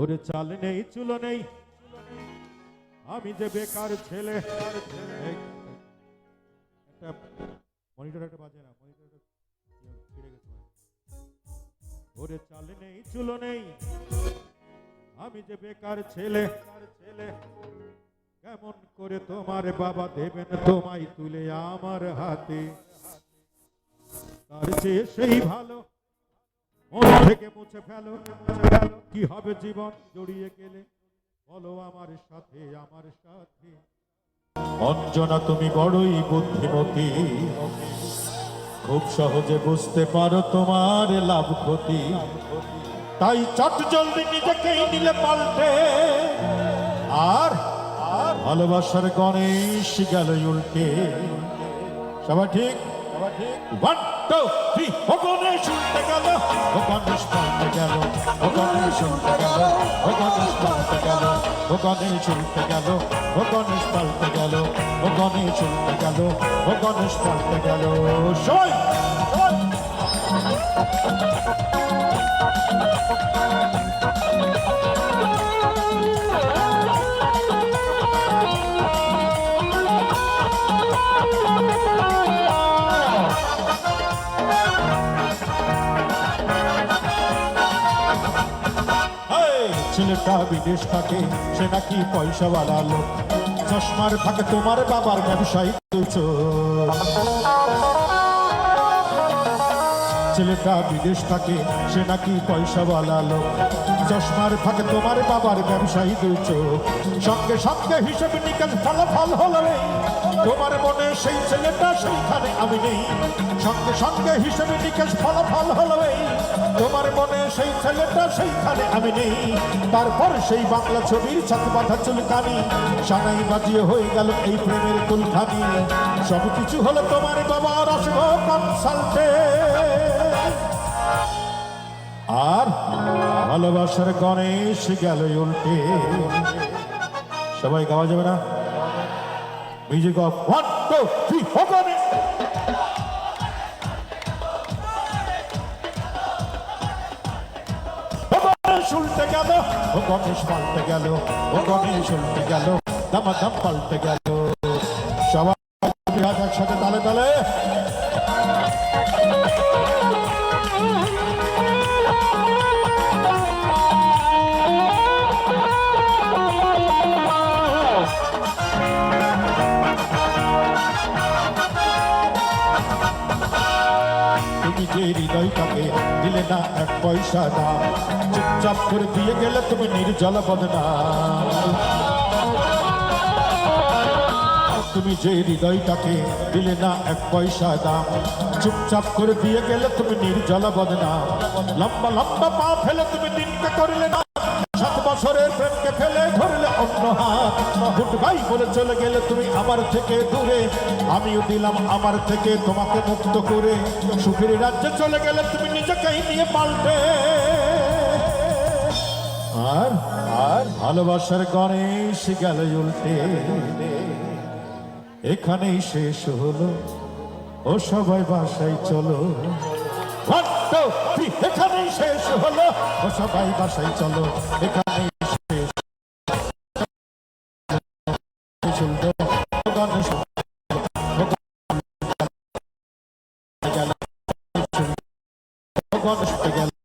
ওরে চাল নেই, চুলো নেই। আমি যে বেকার ছেলে। মনিটর একটা বাজে না মনিটর ওরে চাল নেই, চুলো নেই। আমি যে বেকার ছেলে ছেলে। কেমন করে তোমার বাবা দেবেন তোমায় তুলে আমার হাতে? তার চেয়ে সেই ভালো মন থেকে মুছে ফেলো। কি হবে জীবন জড়িয়ে গেলে? বলো আমার সাথে আমার সাথে। অঞ্জনা, তুমি বড়ই বুদ্ধিমতী। খুব সহজে বুঝতে পারো তোমার লাভ ক্ষতি। তাই চট জলদি নিজেকেই নিলে পাল্টে। আর ভালোবাসার গণেশ গেল উল্টে। সবাই ঠিক? ওয়ান টু থ্রি ও গণেশ উল্টে গেল ও গণেশ পাল্টে গেল ও গণেশ উল্টে গেল ও গণেশ পাল্টে গেল ও গণেশ উল্টে গেল ও গণেশ পাল্টে গেল ও গণেশ উল্টে গেল ও গণেশ পাল্টে গেল সবাই। ছেলেটা বিদেশ থাকে সে নাকি পয়সাওয়ালা লোক। চশমার ফাঁকে তোমার বাবার ব্যবসায়ী চলছো ছেলেটা বিদেশ থাকে, সে নাকি পয়সাওয়ালা লোক। চশমার ফাঁকে তোমার বাবার ব্যবসায়ী দুইছ সঙ্গে সঙ্গে হিসেবে নিকাশ ফলাফল হলো এই। তোমার মনে সেই ছেলেটা সেইখানে আমি নেই। সঙ্গে সঙ্গে হিসেবে নিকাশ ফলাফল হলো এই। তোমার মনে সেই ছেলেটা সেইখানে আমি নেই। তারপর সেই বাংলা ছবির ছাত বাঁধা চুলকানি, সানাই বাজিয়ে হয়ে গেল এই প্রেমের কুলখানি। সব কিছু হলো তোমার বাবার আসব কনসাল্টে। আর ভালোবাসার গণেশ গেল উল্টে। সবাই গাওয়া যাবে না? মিউজিক অফ গণেশ পাল্টে সবাই একসাথে তালে তালে। যে হৃদয়টাকে দিলে না এক পয়সা দাম চুপচাপ করে দিয়ে গেলে তুমি নির্জল বদনাম তুমি যে হৃদয়টাকে দিলে না এক পয়সা দাম। চুপচাপ করে দিয়ে গেলে তুমি নির্জল বদনাম। লম্বা লম্বা পা ফেলে তুমি দিনকে করলে না। সাত বছরের প্রেমকে ফেলে ধরলে অন্য হাত। বাই বলে চলে গেলে তুমি আমার থেকে দূরে। আমিও দিলাম আমার থেকে তোমাকে মুক্ত করে। সুখের রাজ্যে চলে গেলে তুমি নিজেকেই নিয়ে পাল্টে। আর আর ভালোবাসার গণেশ গেল উল্টে। এখানেই শেষ হলো। ও সবাই বাসায় চলো। এখানেই শেষ হলো। ও সবাই বাসায় চলো। গণেশ গেল।